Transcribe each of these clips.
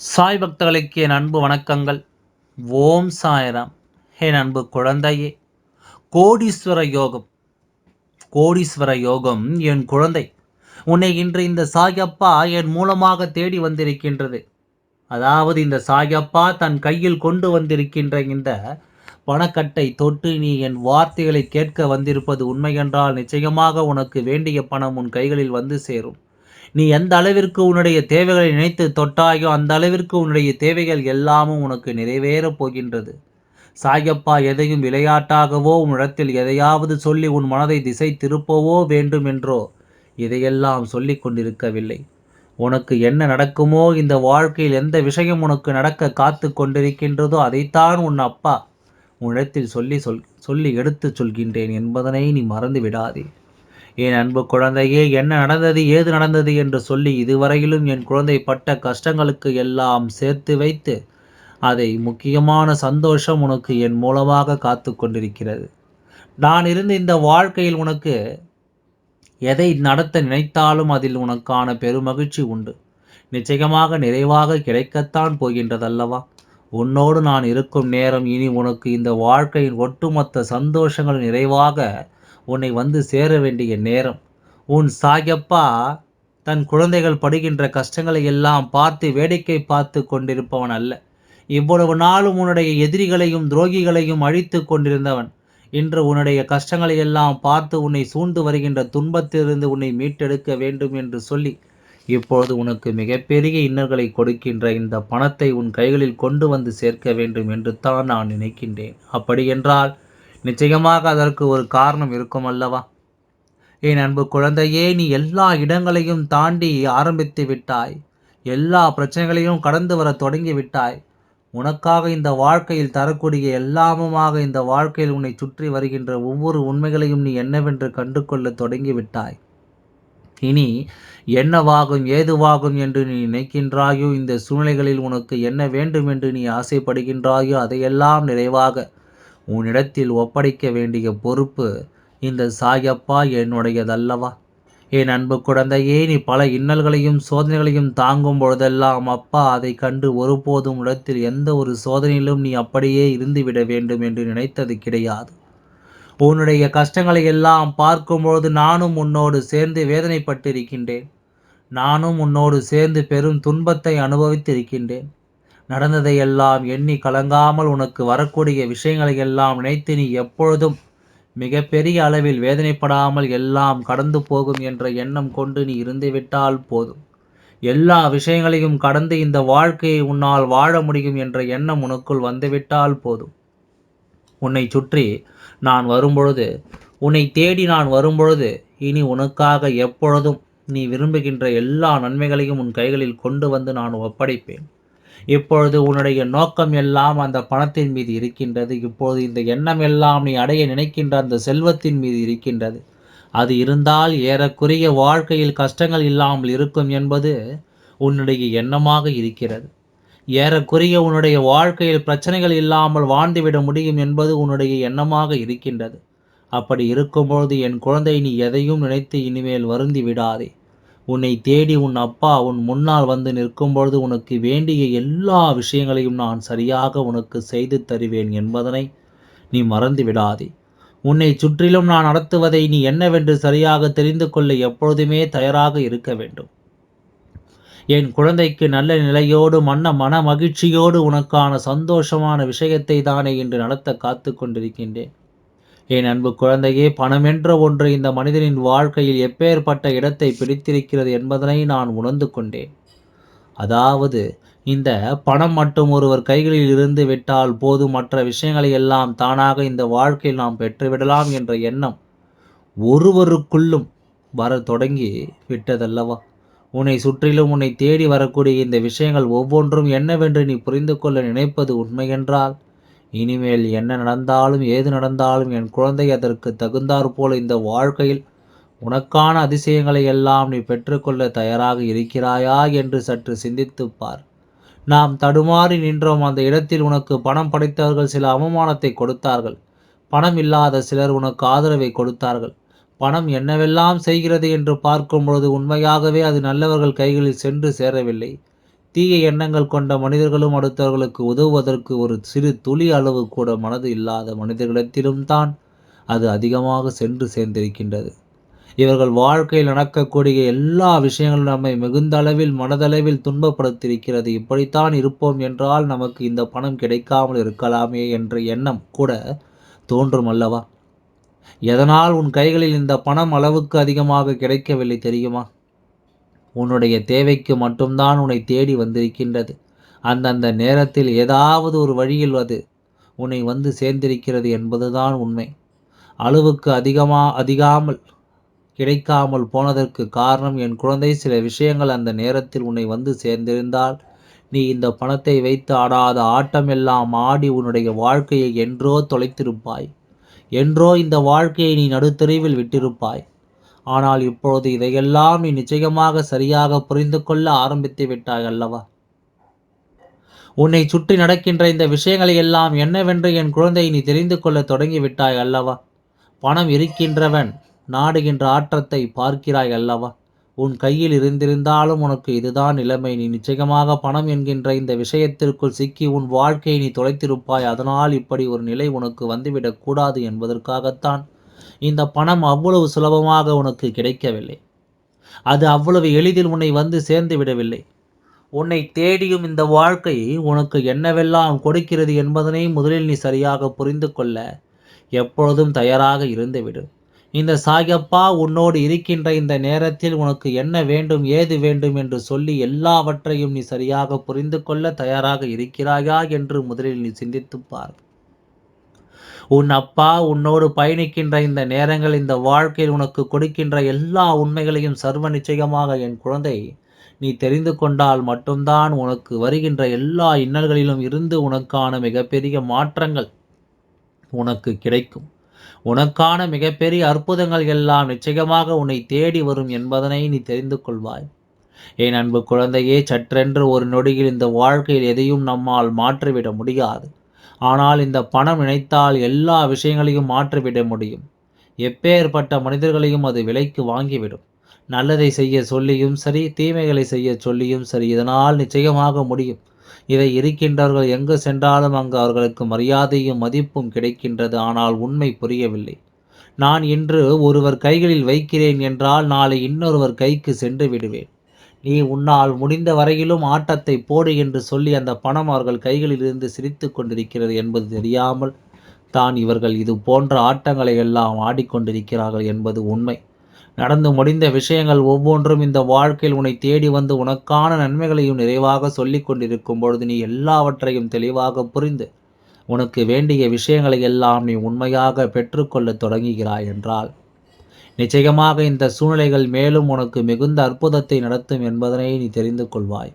சாய் பக்தர்களுக்கு என் அன்பு வணக்கங்கள். ஓம் சாய்ராம். என் அன்பு குழந்தையே கோடீஸ்வர யோகம். கோடீஸ்வர யோகம் என் குழந்தை. உன்னை இன்று இந்த சாயப்பா என் மூலமாக தேடி வந்திருக்கின்றது. அதாவது இந்த சாயப்பா தன் கையில் கொண்டு வந்திருக்கின்ற இந்த பணக்கட்டை தொட்டு நீ என் வார்த்தைகளை கேட்க வந்திருப்பது உண்மையென்றால் நிச்சயமாக உனக்கு வேண்டிய பணம் உன் கைகளில் வந்து சேரும். நீ எந்த அளவிற்கு உன்னுடைய தேவைகளை நினைத்து தொட்டாயோ அந்த அளவிற்கு உன்னுடைய தேவைகள் எல்லாமும் உனக்கு நிறைவேறப் போகின்றது. சாயப்பா எதையும் விளையாட்டாகவோ உன்னிடத்தில் எதையாவது சொல்லி உன் மனதை திசை திருப்பவோ வேண்டுமென்றோ இதையெல்லாம் சொல்லி கொண்டிருக்கவில்லை. உனக்கு என்ன நடக்குமோ இந்த வாழ்க்கையில் எந்த விஷயம் உனக்கு நடக்க காத்து கொண்டிருக்கின்றதோ அதைத்தான் உன் அப்பா உன்னிடத்தில் சொல்லி சொல் சொல்லி எடுத்துச் சொல்கின்றேன் என்பதனை நீ மறந்து விடாதே என் அன்பு குழந்தையே என்ன நடந்தது ஏது நடந்தது என்று சொல்லி இதுவரையிலும் என் குழந்தை பட்ட கஷ்டங்களுக்கு எல்லாம் சேர்த்து வைத்து அதை முக்கியமான சந்தோஷம் உனக்கு என் மூலமாக காத்து கொண்டிருக்கிறது. நான் இருந்து இந்த வாழ்க்கையில் உனக்கு எதை நடத்த நினைத்தாலும் அதில் உனக்கான பெருமகிழ்ச்சி உண்டு. நிச்சயமாக நிறைவாக கிடைக்கத்தான் போகின்றதல்லவா? உன்னோடு நான் இருக்கும் நேரம் இனி உனக்கு இந்த வாழ்க்கையின் ஒட்டுமொத்த சந்தோஷங்கள் நிறைவாக உன்னை வந்து சேர வேண்டிய நேரம். உன் சாயப்பா தன் குழந்தைகள் படுகின்ற கஷ்டங்களை எல்லாம் பார்த்து வேடிக்கை பார்த்து கொண்டிருப்பவன் அல்ல. இவ்வளவு நாளும் உன்னுடைய எதிரிகளையும் துரோகிகளையும் அழித்து கொண்டிருந்தவன். இன்று உன்னுடைய கஷ்டங்களை எல்லாம் பார்த்து உன்னை சூழ்ந்து வருகின்ற துன்பத்திலிருந்து உன்னை மீட்டெடுக்க வேண்டும் என்று சொல்லி இப்பொழுது உனக்கு மிகப்பெரிய இன்னல்களை கொடுக்கின்ற இந்த பணத்தை உன் கைகளில் கொண்டு வந்து சேர்க்க வேண்டும் என்று தான் நான் நினைக்கின்றேன். அப்படியென்றால் நிச்சயமாக அதற்கு ஒரு காரணம் இருக்கும் அல்லவா என் அன்பு குழந்தையே நீ எல்லா இடங்களையும் தாண்டி ஆரம்பித்து விட்டாய். எல்லா பிரச்சனைகளையும் கடந்து வர தொடங்கி விட்டாய். உனக்காக இந்த வாழ்க்கையில் தரக்கூடிய எல்லாமுமாக இந்த வாழ்க்கையில் உன்னை சுற்றி வருகின்ற ஒவ்வொரு உண்மைகளையும் நீ என்னவென்று கண்டு கொள்ள தொடங்கி விட்டாய். இனி என்னவாகும் ஏதுவாகும் என்று நீ நினைக்கின்றாயோ? இந்த சூழ்நிலைகளில் உனக்கு என்ன வேண்டும் என்று நீ ஆசைப்படுகின்றாயோ? அதையெல்லாம் நிறைவாக உன்னிடத்தில் ஒப்படைக்க வேண்டிய பொறுப்பு இந்த சாயப்பா என்னுடையதல்லவா? என் அன்பு குழந்தையே நீ பல இன்னல்களையும் சோதனைகளையும் தாங்கும் பொழுதெல்லாம் அப்பா அதை கண்டு ஒருபோதும் இடத்தில் எந்த ஒரு சோதனையிலும் நீ அப்படியே இருந்துவிட வேண்டும் என்று நினைத்தது கிடையாது. உன்னுடைய கஷ்டங்களை எல்லாம் பார்க்கும்பொழுது நானும் உன்னோடு சேர்ந்து வேதனைப்பட்டிருக்கின்றேன். நானும் உன்னோடு சேர்ந்து பெரும் துன்பத்தை அனுபவித்திருக்கின்றேன். நடந்ததை எல்லாம் எண்ணி கலங்காமல் உனக்கு வரக்கூடிய விஷயங்களை எல்லாம் நினைத்து நீ எப்பொழுதும் மிகப்பெரிய அளவில் வேதனைப்படாமல் எல்லாம் கடந்து போகும் என்ற எண்ணம் கொண்டு நீ இருந்துவிட்டால் போதும். எல்லா விஷயங்களையும் கடந்து இந்த வாழ்க்கையை உன்னால் வாழ முடியும் என்ற எண்ணம் உனக்குள் வந்துவிட்டால் போதும். உன்னை சுற்றி நான் வரும்பொழுது உன்னை தேடி நான் வரும்பொழுது இனி உனக்காக எப்பொழுதும் நீ விரும்புகின்ற எல்லா நன்மைகளையும் உன் கைகளில் கொண்டு வந்து நான் ஒப்படைப்பேன். இப்பொழுது உன்னுடைய நோக்கம் எல்லாம் அந்த பணத்தின் மீது இருக்கின்றது. இப்பொழுது இந்த எண்ணம் எல்லாம் நீ அடைய நினைக்கின்ற அந்த செல்வத்தின் மீது இருக்கின்றது. அது இருந்தால் ஏறக்குறைய வாழ்க்கையில் கஷ்டங்கள் இல்லாமல் இருக்கும் என்பது உன்னுடைய எண்ணமாக இருக்கிறது. ஏறக்குறைய உன்னுடைய வாழ்க்கையில் பிரச்சனைகள் இல்லாமல் வாழ்ந்துவிட முடியும் என்பது உன்னுடைய எண்ணமாக இருக்கின்றது. அப்படி இருக்கும்பொழுது என் குழந்தை நீ எதையும் நினைத்து இனிமேல் வருந்தி விடாதே உன்னை தேடி உன் அப்பா உன் முன்னால் வந்து நிற்கும் பொழுது உனக்கு வேண்டிய எல்லா விஷயங்களையும் நான் சரியாக உனக்கு செய்து தருவேன் என்பதனை நீ மறந்து விடாதே. உன்னை சுற்றிலும் நான் நடத்துவதை நீ என்னவென்று சரியாக தெரிந்து கொள்ள எப்பொழுதுமே தயாராக இருக்க வேண்டும். என் குழந்தைக்கு நல்ல நிலையோடு மன்ன மன மகிழ்ச்சியோடு உனக்கான சந்தோஷமான விஷயத்தை தானே இன்று நடத்த காத்து கொண்டிருக்கின்றேன். என் அன்பு குழந்தையே பணமென்ற ஒன்று இந்த மனிதனின் வாழ்க்கையில் எப்பேற்பட்ட இடத்தை பிடித்திருக்கிறது என்பதனை நான் உணர்ந்து கொண்டேன். அதாவது இந்த பணம் மட்டும் ஒருவர் கைகளில் இருந்து விட்டால் போதும் மற்ற விஷயங்களை எல்லாம் தானாக இந்த வாழ்க்கையில் நாம் பெற்றுவிடலாம் என்ற எண்ணம் ஒருவருக்குள்ளும் வர தொடங்கி விட்டதல்லவா? உன்னை சுற்றிலும் உன்னை தேடி வரக்கூடிய இந்த விஷயங்கள் ஒவ்வொன்றும் என்னவென்று நீ புரிந்து கொள்ள நினைப்பது உண்மையென்றால் இனிமேல் என்ன நடந்தாலும் ஏது நடந்தாலும் என் குழந்தை அதற்கு தகுந்தாற் போல இந்த வாழ்க்கையில் உனக்கான அதிசயங்களை எல்லாம் நீ பெற்றுக்கொள்ள தயாராக இருக்கிறாயா என்று சற்று சிந்தித்துப்பார் நாம் தடுமாறி நின்றோம். அந்த இடத்தில் உனக்கு பணம் படைத்தவர்கள் சில அவமானத்தை கொடுத்தார்கள். பணம் இல்லாத சிலர் உனக்கு ஆதரவை கொடுத்தார்கள். பணம் என்னவெல்லாம் செய்கிறது என்று பார்க்கும் பொழுது உண்மையாகவே அது நல்லவர்கள் கைகளில் சென்று சேரவில்லை. தீய எண்ணங்கள் கொண்ட மனிதர்களும் அடுத்தவர்களுக்கு உதவுவதற்கு ஒரு சிறு துளி அளவு கூட மனது இல்லாத மனிதர்களிடத்திலும் தான் அது அதிகமாக சென்று சேர்ந்திருக்கின்றது. இவர்கள் வாழ்க்கையில் நடக்கக்கூடிய எல்லா விஷயங்களும் நம்மை மிகுந்த அளவில் மனதளவில் துன்பப்படுத்தியிருக்கிறது. இப்படித்தான் இருப்போம் என்றால் நமக்கு இந்த பணம் கிடைக்காமல் இருக்கலாமே என்ற எண்ணம் கூட தோன்றும் அல்லவா? எதனால் உன் கைகளில் இந்த பணம் அளவுக்கு அதிகமாக கிடைக்கவில்லை தெரியுமா? உன்னுடைய தேவைக்கு மட்டும்தான் உன்னை தேடி வந்திருக்கின்றது. அந்தந்த நேரத்தில் ஏதாவது ஒரு வழியில் அது உன்னை வந்து சேர்ந்திருக்கிறது என்பதுதான் உண்மை. அளவுக்கு அதிகமா அதிகாமல் கிடைக்காமல் போனதற்கு காரணம் என் குழந்தை. சில விஷயங்கள் அந்த நேரத்தில் உன்னை வந்து சேர்ந்திருந்தால் நீ இந்த பணத்தை வைத்து ஆடாத ஆட்டம் எல்லாம் ஆடி உன்னுடைய வாழ்க்கையை என்றோ தொலைத்திருப்பாய். என்றோ இந்த வாழ்க்கையை நீ நடுத்தெருவில் விட்டிருப்பாய். ஆனால் இப்பொழுது இதையெல்லாம் நீ நிச்சயமாக சரியாக புரிந்து கொள்ள ஆரம்பித்து விட்டாய் அல்லவா? உன்னை சுற்றி நடக்கின்ற இந்த விஷயங்களை எல்லாம் என்னவென்று என் குழந்தை நீ தெரிந்து கொள்ள தொடங்கிவிட்டாய் அல்லவா? பணம் இருக்கின்றவன் நாடுகின்ற ஆற்றத்தை பார்க்கிறாய் அல்லவா? உன் கையில் இருந்திருந்தாலும் உனக்கு இதுதான் நிலைமை. நீ நிச்சயமாக பணம் என்கின்ற இந்த விஷயத்திற்குள் சிக்கி உன் வாழ்க்கையை நீ தொலைத்திருப்பாய். அதனால் இப்படி ஒரு நிலை உனக்கு வந்துவிடக்கூடாது என்பதற்காகத்தான் இந்த பணம் அவ்வளவு சுலபமாக உனக்கு கிடைக்கவில்லை. அது அவ்வளவு எளிதில் உன்னை வந்து சேர்ந்து விடவில்லை. உன்னை தேடியும் இந்த வாழ்க்கை உனக்கு என்னவெல்லாம் கொடுக்கிறது என்பதனை முதலில் நீ சரியாக புரிந்து கொள்ள எப்பொழுதும் தயாராக இருந்துவிடு இந்த சாயப்பா உன்னோடு இருக்கின்ற இந்த நேரத்தில் உனக்கு என்ன வேண்டும் ஏது வேண்டும் என்று சொல்லி எல்லாவற்றையும் நீ சரியாக புரிந்து கொள்ள தயாராக இருக்கிறாயா என்று முதலில் நீ சிந்தித்துப் பார். உன் அப்பா உன்னோடு பயணிக்கின்ற இந்த நேரங்கள் இந்த வாழ்க்கையில் உனக்கு கொடுக்கின்ற எல்லா உண்மைகளையும் சர்வ நிச்சயமாக என் குழந்தை நீ தெரிந்து கொண்டால் மட்டும்தான் உனக்கு வருகின்ற எல்லா இன்னல்களிலும் இருந்து உனக்கான மிகப்பெரிய மாற்றங்கள் உனக்கு கிடைக்கும். உனக்கான மிகப்பெரிய அற்புதங்கள் எல்லாம் நிச்சயமாக உன்னை தேடி வரும் என்பதனை நீ தெரிந்து கொள்வாய். என் அன்பு குழந்தையே சற்றென்று ஒரு நொடியில் இந்த வாழ்க்கையில் எதையும் நம்மால் மாற்றிவிட முடியாது. ஆனால் இந்த பணம் நினைத்தால் எல்லா விஷயங்களையும் மாற்றிவிட முடியும். எப்பேற்பட்ட மனிதர்களையும் அது விலைக்கு வாங்கிவிடும். நல்லதை செய்ய சொல்லியும் சரி தீமைகளை செய்ய சொல்லியும் சரி இதனால் நிச்சயமாக முடியும். இதை இருக்கின்றவர்கள் எங்கு சென்றாலும் அங்கு அவர்களுக்கு மரியாதையும் மதிப்பும் கிடைக்கின்றது. ஆனால் உண்மை புரியவில்லை. நான் இன்று ஒருவர் கைகளில் வைக்கிறேன் என்றால் நாளை இன்னொருவர் கைக்கு சென்று விடுவேன். நீ உன்னால் முடிந்த வரையிலும் ஆட்டத்தை போடு என்று சொல்லி அந்த பணம் அவர்கள் கைகளிலிருந்து சிரித்து கொண்டிருக்கிறது என்பது தெரியாமல் தான் இவர்கள் இது போன்ற ஆட்டங்களை எல்லாம் ஆடிக்கொண்டிருக்கிறார்கள் என்பது உண்மை. நடந்து முடிந்த விஷயங்கள் ஒவ்வொன்றும் இந்த வாழ்க்கையில் உன்னை தேடி வந்து உனக்கான நன்மைகளையும் நிறைவாக சொல்லி கொண்டிருக்கும் பொழுது நீ எல்லாவற்றையும் தெளிவாக புரிந்து உனக்கு வேண்டிய விஷயங்களை எல்லாம் நீ உண்மையாக பெற்றுக்கொள்ள தொடங்குகிறாய் என்றால் நிச்சயமாக இந்த சூழ்நிலைகள் மேலும் உனக்கு மிகுந்த அற்புதத்தை நடத்தும் என்பதனை நீ தெரிந்து கொள்வாய்.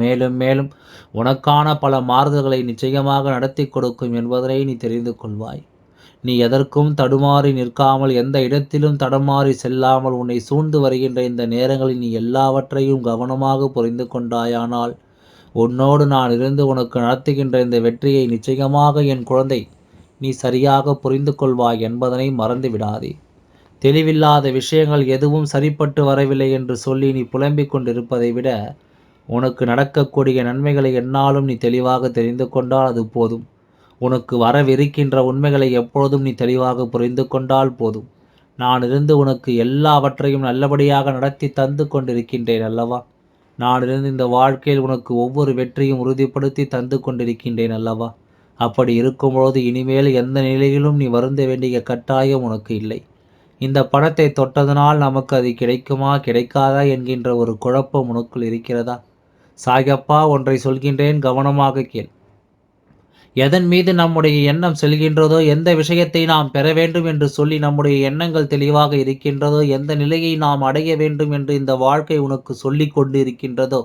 மேலும் மேலும் உனக்கான பல மாறுதல்களை நிச்சயமாக நடத்தி கொடுக்கும் என்பதனை நீ தெரிந்து கொள்வாய். நீ எதற்கும் தடுமாறி நிற்காமல் எந்த இடத்திலும் தடமாறி செல்லாமல் உன்னை சூழ்ந்து வருகின்ற இந்த நேரங்களில் நீ எல்லாவற்றையும் கவனமாக புரிந்து கொண்டாயானால் உன்னோடு நான் இருந்து உனக்கு நடத்துகின்ற இந்த வெற்றியை நிச்சயமாக என் குழந்தை நீ சரியாக புரிந்து கொள்வாய் என்பதனை மறந்து விடாதே. தெளிவில்லாத விஷயங்கள் எதுவும் சரிப்பட்டு வரவில்லை என்று சொல்லி நீ புலம்பிக் கொண்டிருப்பதை விட உனக்கு நடக்கக்கூடிய நன்மைகளை என்னாலும் நீ தெளிவாக தெரிந்து கொண்டால் அது போதும். உனக்கு வரவிருக்கின்ற உண்மைகளை எப்பொழுதும் நீ தெளிவாக புரிந்து கொண்டால் போதும். நான் இருந்து உனக்கு எல்லாவற்றையும் நல்லபடியாக நடத்தி தந்து கொண்டிருக்கின்றேன் அல்லவா? நான் இருந்து இந்த வாழ்க்கையில் உனக்கு ஒவ்வொரு வெற்றியும் உறுதிப்படுத்தி தந்து கொண்டிருக்கின்றேன் அல்லவா? அப்படி இருக்கும்பொழுது இனிமேல் எந்த நிலையிலும் நீ வருந்த வேண்டிய கட்டாயம் உனக்கு இல்லை. இந்த பணத்தை தொட்டதனால் நமக்கு அது கிடைக்குமா கிடைக்காதா என்கின்ற ஒரு குழப்பம் உனக்குள் இருக்கிறதா? சாயப்பா ஒன்றை சொல்கின்றேன் கவனமாக கேள். எதன் மீது நம்முடைய எண்ணம் செல்கின்றதோ எந்த விஷயத்தை நாம் பெற வேண்டும் என்று சொல்லி நம்முடைய எண்ணங்கள் தெளிவாக இருக்கின்றதோ எந்த நிலையை நாம் அடைய வேண்டும் என்று இந்த வாழ்க்கை உனக்கு சொல்லிக் கொண்டு இருக்கின்றதோ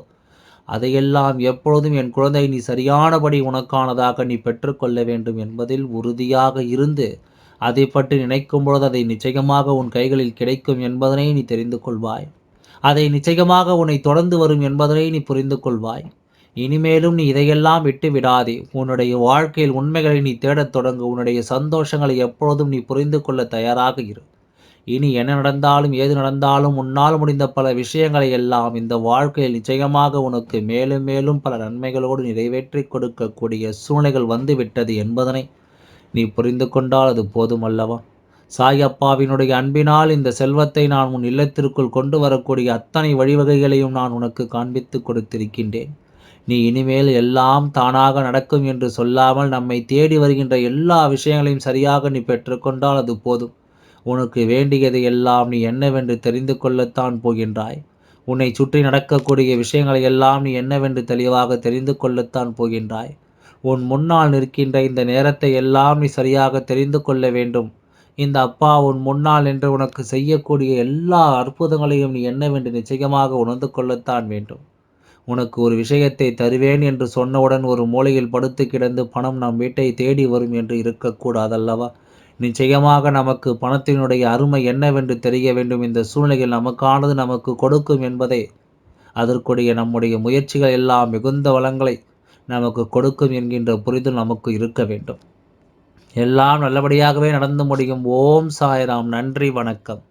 அதையெல்லாம் எப்பொழுதும் என் குழந்தை நீ சரியானபடி உனக்கானதாக நீ பெற்றுக்கொள்ள வேண்டும் என்பதில் உறுதியாக இருந்து அதை பற்றி நினைக்கும் பொழுது அதை நிச்சயமாக உன் கைகளில் கிடைக்கும் என்பதனை நீ தெரிந்து கொள்வாய். அதை நிச்சயமாக உன்னை தொடர்ந்து வரும் என்பதனை நீ புரிந்து கொள்வாய். இனிமேலும் நீ இதையெல்லாம் விட்டு விடாதே. உன்னுடைய வாழ்க்கையில் உண்மைகளை நீ தேடத் தொடங்கு. உன்னுடைய சந்தோஷங்களை எப்பொழுதும் நீ புரிந்து கொள்ள தயாராக இரு. இனி என்ன நடந்தாலும் ஏது நடந்தாலும் உன்னால் முடிந்த பல விஷயங்களை எல்லாம் இந்த வாழ்க்கையில் நிச்சயமாக உனக்கு மேலும் மேலும் பல நன்மைகளோடு நிறைவேற்றி கொடுக்கக்கூடிய சூழ்நிலைகள் வந்துவிட்டது என்பதனை நீ புரிந்து கொண்டால் அது போதுமல்லவா சாயப்பாவினுடைய அன்பினால் இந்த செல்வத்தை நான் உன் இல்லத்திற்குள் கொண்டு வரக்கூடிய அத்தனை வழிவகைகளையும் நான் உனக்கு காண்பித்து கொடுத்திருக்கின்றேன். நீ இனிமேல் எல்லாம் தானாக நடக்கும் என்று சொல்லாமல் நம்மை தேடி வருகின்ற எல்லா விஷயங்களையும் சரியாக நீ பெற்றுக்கொண்டால் அது போதும். உனக்கு வேண்டியதை எல்லாம் நீ என்னவென்று தெரிந்து கொள்ளத்தான் போகின்றாய். உன்னை சுற்றி நடக்கக்கூடிய விஷயங்களை எல்லாம் நீ என்னவென்று தெளிவாக தெரிந்து கொள்ளத்தான் போகின்றாய். உன் முன்னால் நிற்கின்ற இந்த நேரத்தை எல்லாம் நீ சரியாக தெரிந்து கொள்ள வேண்டும். இந்த அப்பா உன் முன்னால் என்று உனக்கு செய்யக்கூடிய எல்லா அற்புதங்களையும் நீ என்னவென்று நிச்சயமாக உணர்ந்து கொள்ளத்தான் வேண்டும். உனக்கு ஒரு விஷயத்தை தருவேன் என்று சொன்னவுடன் ஒரு மூலையில் படுத்து கிடந்து பணம் நம் வீட்டை தேடி வரும் என்று இருக்கக்கூடாதல்லவா? நிச்சயமாக நமக்கு பணத்தினுடைய அருமை என்னவென்று தெரிய வேண்டும். இந்த சூழ்நிலையில் நமக்கானது நமக்கு கொடுக்கும் என்பதை. அதற்குடைய நம்முடைய முயற்சிகள் எல்லாம் மிகுந்த வளங்களை நமக்கு கொடுக்கும் என்கின்ற புரிதல் நமக்கு இருக்க வேண்டும். எல்லாம் நல்லபடியாகவே நடந்து முடியும். ஓம் சாய்ராம். நன்றி வணக்கம்.